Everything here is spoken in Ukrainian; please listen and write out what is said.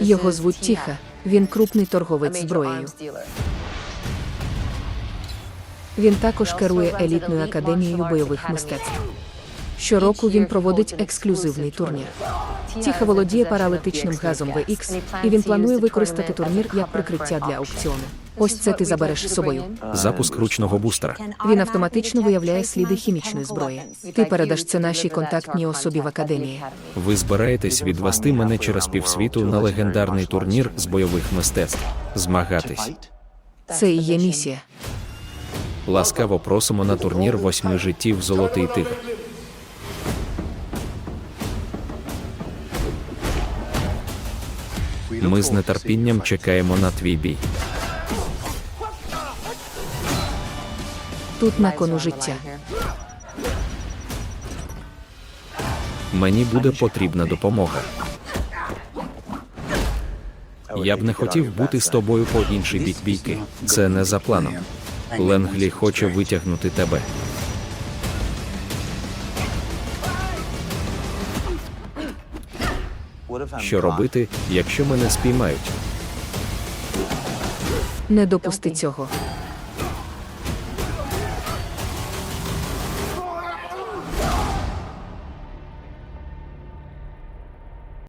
Його звуть Тіха. Він крупний торговець зброєю. Він також керує елітною академією бойових мистецтв. Щороку він проводить ексклюзивний турнір. Тіха володіє паралітичним газом VX, і він планує використати турнір як прикриття для аукціону. Ось це ти забереш з собою. Запуск ручного бустера. Він автоматично виявляє сліди хімічної зброї. Ти передаш це нашій контактній особі в академії. Ви збираєтесь відвести мене через півсвіту на легендарний турнір з бойових мистецтв. Змагатись. Це і є місія. Ласкаво просимо на турнір восьми життів Золотий тигр. Ми з нетерпінням чекаємо на твій бій. Тут на кону життя. Мені буде потрібна допомога. Я б не хотів бути з тобою по інший бік бійки. Це не за планом. Ленглі хоче витягнути тебе. Що робити, якщо мене спіймають? Не допусти цього.